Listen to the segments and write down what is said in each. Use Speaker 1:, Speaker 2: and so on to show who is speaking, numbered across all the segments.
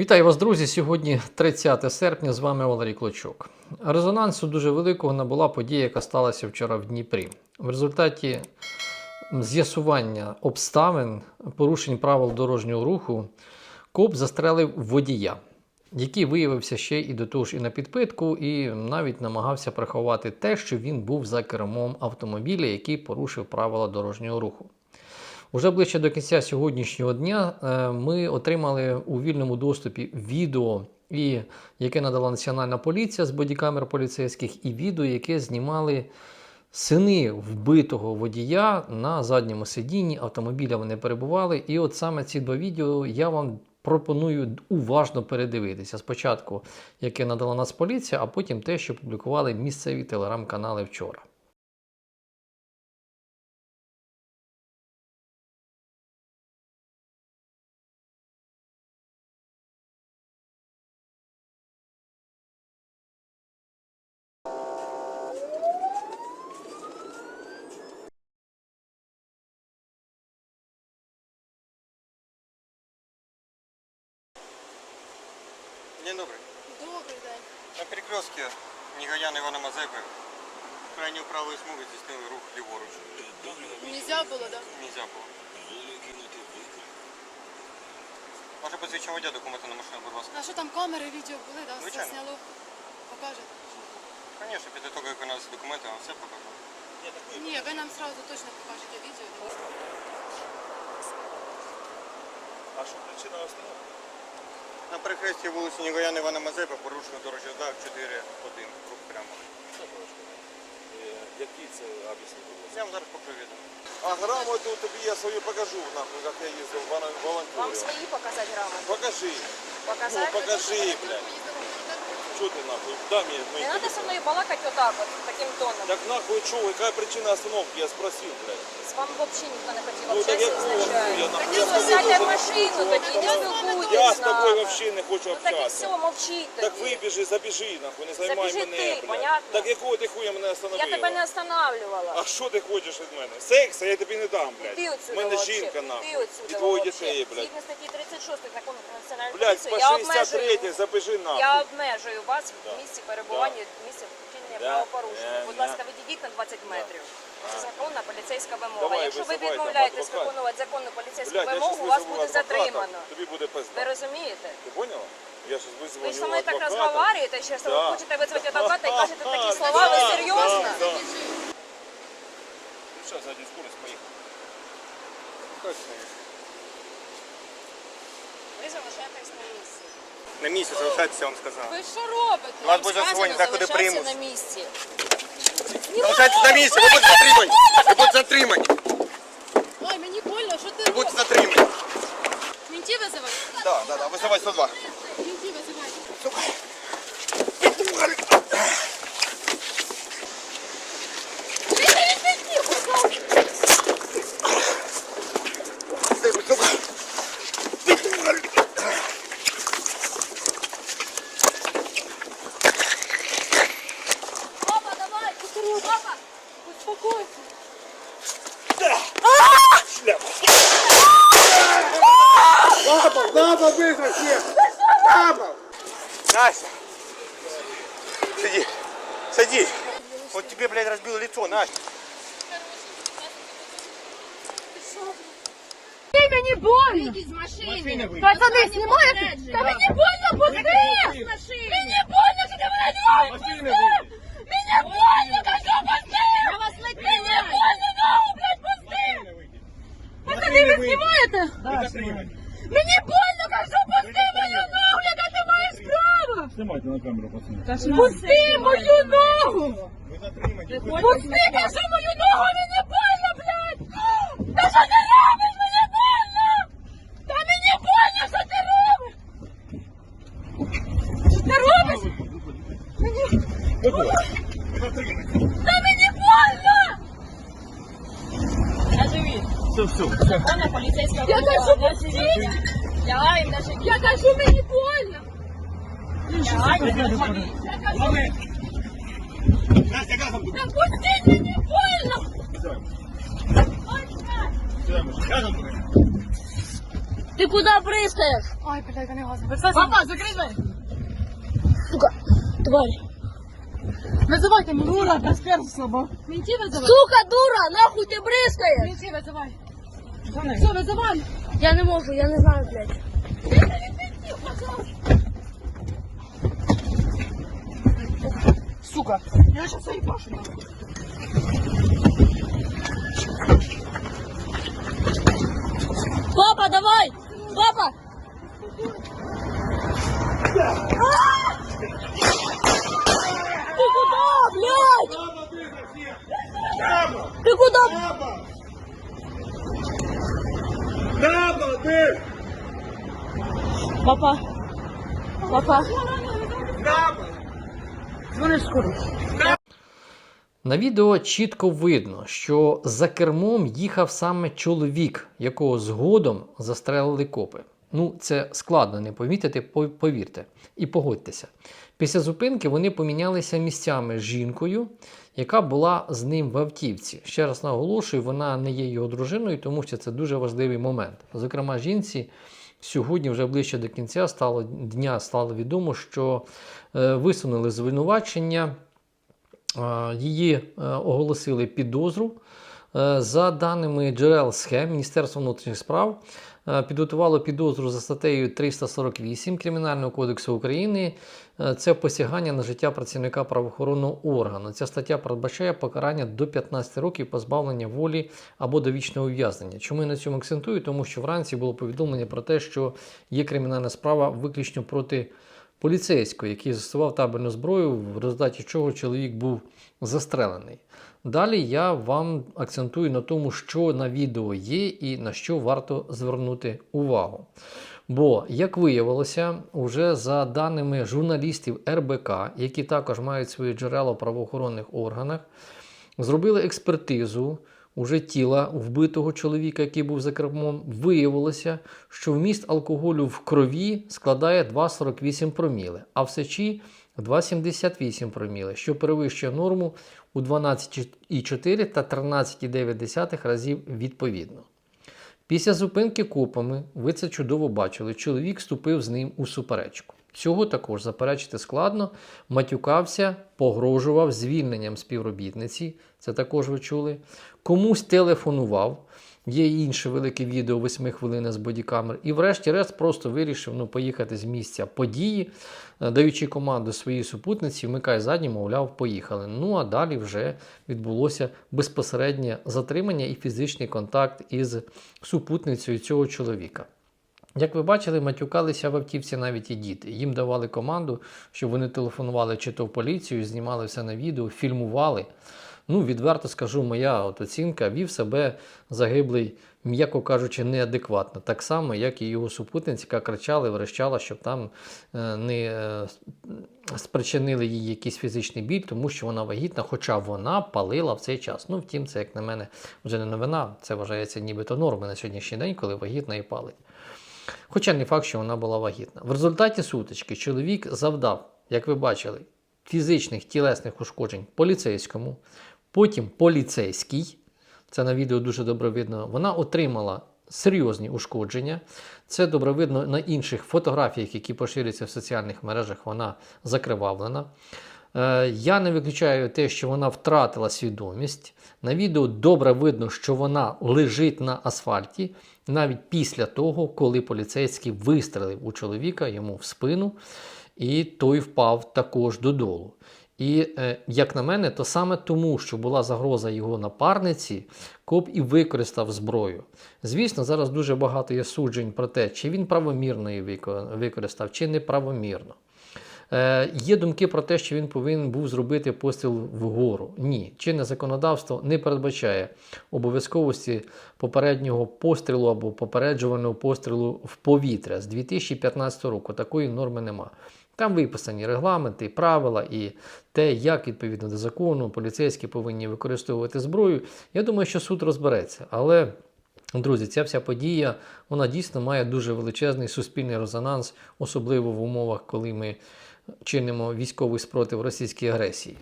Speaker 1: Вітаю вас, друзі! Сьогодні 30 серпня. З вами Валерій Клочок. Резонансу дуже великого набула подія, яка сталася вчора в Дніпрі. В результаті з'ясування обставин порушень правил дорожнього руху коп застрелив водія, який виявився ще і до того ж і на підпитку, і навіть намагався приховати те, що він був за кермом автомобіля, який порушив правила дорожнього руху. Уже ближче до кінця сьогоднішнього дня е, ми отримали у вільному доступі відео, яке надала Національна поліція з бодікамер поліцейських, і відео, яке знімали сини вбитого водія на задньому сидінні. Автомобіля вони перебували. І от саме ці два відео я вам пропоную уважно передивитися. Спочатку, яке надала нас поліція, а потім те, що публікували місцеві телеграм-канали вчора.
Speaker 2: День добрый.
Speaker 3: Добрий день.
Speaker 2: На перекрестке Негаян Ивана Мазепы крайнюю правую смугу здійснили рух ліворуч.
Speaker 3: Нельзя було, да?
Speaker 2: Нельзя було. Ваше посвідчення водія документи на машину, будь ласка.
Speaker 3: А що там камери, відео були, да? Все
Speaker 2: Звичайно.
Speaker 3: сняло? Покажете?
Speaker 2: Звісно, після того, як у нас документи, вам все покажу.
Speaker 3: Ні, ви нам сразу точно покажете відео.
Speaker 4: А що причина остановки?
Speaker 2: Перехресті вулиці Негаян Івана Мазепи порушено дорожній знак 4.1. Рух прямо.
Speaker 4: Які Який це об'яснити?
Speaker 2: Я вам зараз покажу відео.
Speaker 4: А грамоту тобі я свою покажу, нахуй, як я їздив в
Speaker 5: Вам свої показати грамоту?
Speaker 4: Покажи.
Speaker 5: Показати?
Speaker 4: Ну, покажи, блядь. Що ти нахуй? Дай мені
Speaker 5: Не надо со мной балакать вот так вот, таким тоном.
Speaker 4: Так нахуй що, яка причина остановки? Я спросив, блядь.
Speaker 5: С вами вообще никто не хотел
Speaker 4: Ну так
Speaker 5: общаться изначально.
Speaker 4: нахуй? Я
Speaker 5: вы
Speaker 4: з
Speaker 5: сядьте в машину,
Speaker 4: дуже
Speaker 5: тоді не
Speaker 4: Я з
Speaker 5: з
Speaker 4: тобою
Speaker 5: нами.
Speaker 4: вообще не хочу
Speaker 5: Ну так і
Speaker 4: общатися.
Speaker 5: все, мовчіть
Speaker 4: Так
Speaker 5: тоді.
Speaker 4: вибіжи, забіжи, нахуй, не займай
Speaker 5: Забіжи
Speaker 4: мене,
Speaker 5: ти,
Speaker 4: блядь.
Speaker 5: понятно?
Speaker 4: Так якого ти хуя мене
Speaker 5: Я
Speaker 4: остановила?
Speaker 5: тебе не останавливала.
Speaker 4: А що ти хочеш від мене? Секса я тобі не дам, блядь.
Speaker 5: Іди
Speaker 4: У
Speaker 5: отсюда
Speaker 4: мене
Speaker 5: вообще.
Speaker 4: жінка, нахуй.
Speaker 5: отсюда
Speaker 4: І двоє
Speaker 5: вообще.
Speaker 4: дітей, блядь.
Speaker 5: Згідно статті 36 закону про національну
Speaker 4: Блядь,
Speaker 5: поліцію,
Speaker 4: по
Speaker 5: я
Speaker 4: 63
Speaker 5: обмежую,
Speaker 4: забіжи нахуй.
Speaker 5: я обмежую вас в місці перебування, в місці вчинення правопорушення.
Speaker 4: Е,
Speaker 5: Будь ласка, відійдіть на 20 метрів. Це законна поліцейська вимога.
Speaker 4: Давай,
Speaker 5: Якщо ви відмовляєтесь
Speaker 4: адвоката.
Speaker 5: виконувати законну поліцейську
Speaker 4: Блядь, я
Speaker 5: вимогу, вас
Speaker 4: визову
Speaker 5: буде
Speaker 4: адвоката,
Speaker 5: затримано.
Speaker 4: Тобі буде пизда.
Speaker 5: Ви розумієте?
Speaker 4: Ти поняла? Я щас визову
Speaker 5: Ви ж со так
Speaker 4: адвоката.
Speaker 5: розмовляєте, що
Speaker 4: Да.
Speaker 5: ви хочете визвати адвоката і кажете такі
Speaker 4: Да,
Speaker 5: слова, ви серйозно?
Speaker 4: да, да. Сейчас заднюю скорость поехал. Как стоишь?
Speaker 5: Ви залишаєтесь на місці.
Speaker 2: На місці залишайтеся, я вам сказав.
Speaker 5: Ви що робите?
Speaker 2: Вас
Speaker 5: Вам
Speaker 2: буде
Speaker 5: сказано
Speaker 2: дзвонити, так куди
Speaker 5: залишатися
Speaker 2: приймуть.
Speaker 5: на місці.
Speaker 2: Залишайтеся на місці, ви будете затримані. Ви будете затримані.
Speaker 3: Ой, мені больно, що ти
Speaker 2: Ви
Speaker 3: робиш?
Speaker 2: будете затримані.
Speaker 3: Мінті визивай.
Speaker 2: Так, так, так, визивай 102.
Speaker 3: Мінті визивай.
Speaker 5: Папа, давай! Папа!
Speaker 3: Успокойся.
Speaker 2: Настя! Сиди! Сиди! Вот тебе, блядь, разбило лицо, Настя!
Speaker 3: Мені больно. Пацани, знімаєте? Та мені больно, пусти! Мені больно, що ти мене ногу пусти! Мені больно, кажу, пусти! Мені больно, ногу, блядь, пусти! Пацани, ви знімаєте? Мені больно, кажу, пусти мою ногу, яка ти маєш
Speaker 4: Снимайте на камеру, пацаны.
Speaker 3: Пусти мою ногу!
Speaker 2: Ви затримані.
Speaker 3: Пусти, кажу, мою ногу, мені больно, блядь! Та що ти робиш? Мені больно! Та мені больно, що ти робиш? Що ти робиш? Мені... Та мені больно!
Speaker 4: Все, все.
Speaker 5: Законна поліцейська
Speaker 3: Я кажу, пустіть! Я кажу, мені больно!
Speaker 5: Лягаємо.
Speaker 2: Настя, газом
Speaker 3: Та пустіть, мені больно!
Speaker 2: Газом
Speaker 3: Ты куда прыскаешь?
Speaker 6: Ай, блядь, вони газ.
Speaker 3: Папа, закрой дверь. Сука, тварь.
Speaker 6: Визивайте мені. Дура, без слабо. Менті визивай.
Speaker 3: Сука, дура, нахуй ты брызгаешь?
Speaker 6: Менті визивай. Все, визивай.
Speaker 3: Я не можу, я не знаю, блядь.
Speaker 6: Сука. Я сейчас заебашу. нахуй.
Speaker 3: Папа, давай! Папа! Ты куда, блядь? Ты куда? Папа. Папа.
Speaker 6: Дзвони
Speaker 1: На відео чітко видно, що за кермом їхав саме чоловік, якого згодом застрелили копи. Ну, це складно не помітити, повірте. І погодьтеся. Після зупинки вони помінялися місцями з жінкою, яка була з ним в автівці. Ще раз наголошую, вона не є його дружиною, тому що це дуже важливий момент. Зокрема, жінці сьогодні, вже ближче до кінця стало дня, стало відомо, що е, висунули звинувачення. Її е, оголосили підозру. Е, За даними джерел схем, Міністерства внутрішніх справ підготувало підозру за статтею 348 Кримінального кодексу України. Е, Це посягання на життя працівника правоохоронного органу. Ця стаття передбачає покарання до 15 років позбавлення волі або довічного ув'язнення. Чому я на цьому акцентую? Тому що вранці було повідомлення про те, що є кримінальна справа виключно проти поліцейського, який застосував табельну зброю, в результаті чого чоловік був застрелений. Далі я вам акцентую на тому, що на відео є і на що варто звернути увагу. Бо, як виявилося, уже за даними журналістів РБК, які також мають свої джерела в правоохоронних органах, зробили експертизу уже тіла вбитого чоловіка, який був за кермом, виявилося, що вміст алкоголю в крові складає 2,48 проміли, а в сечі 2,78 проміли, що перевищує норму у 12,4 та 13,9 разів відповідно. Після зупинки копами, ви це чудово бачили, чоловік вступив з ним у суперечку. Цього також заперечити складно, матюкався, погрожував звільненням співробітниці, це також ви чули. Комусь телефонував. Є інше велике відео 8 хвилин з бодікамер. І врешті-решт просто вирішив ну, поїхати з місця події, е, даючи команду своїй супутниці, вмикай задню, мовляв, поїхали. Ну а далі вже відбулося безпосереднє затримання і фізичний контакт із супутницею цього чоловіка. Як ви бачили, матюкалися в автівці навіть і діти. Їм давали команду, щоб вони телефонували чи то в поліцію, знімали все на відео, фільмували. Ну, відверто скажу, моя от оцінка вів себе загиблий, м'яко кажучи, неадекватно. Так само, як і його супутниця, яка кричала і верещала, щоб там е, не е, спричинили їй якийсь фізичний біль, тому що вона вагітна, хоча вона палила в цей час. Ну, втім, це, як на мене, вже не новина. Це вважається нібито норми на сьогоднішній день, коли вагітна і палить. Хоча не факт, що вона була вагітна. В результаті сутички чоловік завдав, як ви бачили, фізичних тілесних ушкоджень поліцейському, потім поліцейський, це на відео дуже добре видно, вона отримала серйозні ушкодження. Це добре видно на інших фотографіях, які поширюються в соціальних мережах, вона закривавлена. Е, Я не виключаю те, що вона втратила свідомість. На відео добре видно, що вона лежить на асфальті, навіть після того, коли поліцейський вистрелив у чоловіка йому в спину, і той впав також додолу. І, е, як на мене, то саме тому, що була загроза його напарниці, коп і використав зброю. Звісно, зараз дуже багато є суджень про те, чи він правомірно її використав, чи неправомірно. Е, є думки про те, що він повинен був зробити постріл вгору. Ні, чинне законодавство не передбачає обов'язковості попереднього пострілу або попереджувального пострілу в повітря з 2015 року. Такої норми нема. Там виписані регламенти, правила і те, як відповідно до закону поліцейські повинні використовувати зброю. Я думаю, що суд розбереться. Але, друзі, ця вся подія вона дійсно має дуже величезний суспільний резонанс, особливо в умовах, коли ми чинимо військовий спротив російській агресії.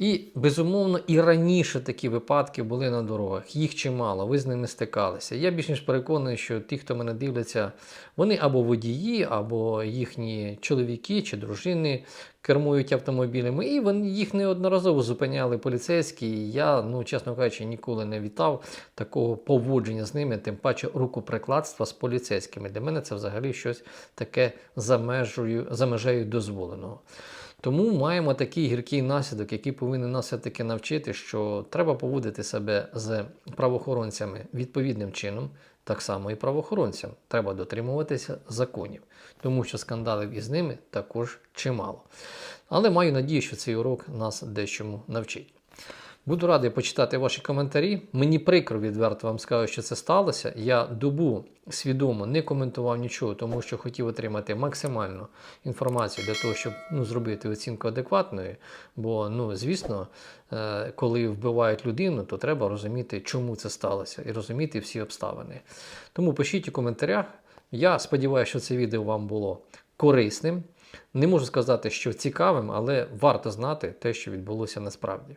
Speaker 1: І, безумовно, і раніше такі випадки були на дорогах. Їх чимало, ви з ними стикалися. Я більш ніж переконаний, що ті, хто мене дивляться, вони або водії, або їхні чоловіки чи дружини кермують автомобілями, і вони їх неодноразово зупиняли поліцейські. І я, ну чесно кажучи, ніколи не вітав такого поводження з ними, тим паче рукоприкладства з поліцейськими. Для мене це взагалі щось таке за межею, за межею дозволеного. Тому маємо такий гіркий наслідок, який повинен нас все-таки навчити, що треба поводити себе з правоохоронцями відповідним чином, так само і правоохоронцям. Треба дотримуватися законів, тому що скандалів із ними також чимало. Але маю надію, що цей урок нас дещому навчить. Буду радий почитати ваші коментарі. Мені прикро відверто вам скажу, що це сталося. Я добу свідомо не коментував нічого, тому що хотів отримати максимальну інформацію для того, щоб ну, зробити оцінку адекватною. Бо, ну, звісно, е, коли вбивають людину, то треба розуміти, чому це сталося, і розуміти всі обставини. Тому пишіть у коментарях. Я сподіваюся, що це відео вам було корисним. Не можу сказати, що цікавим, але варто знати те, що відбулося насправді.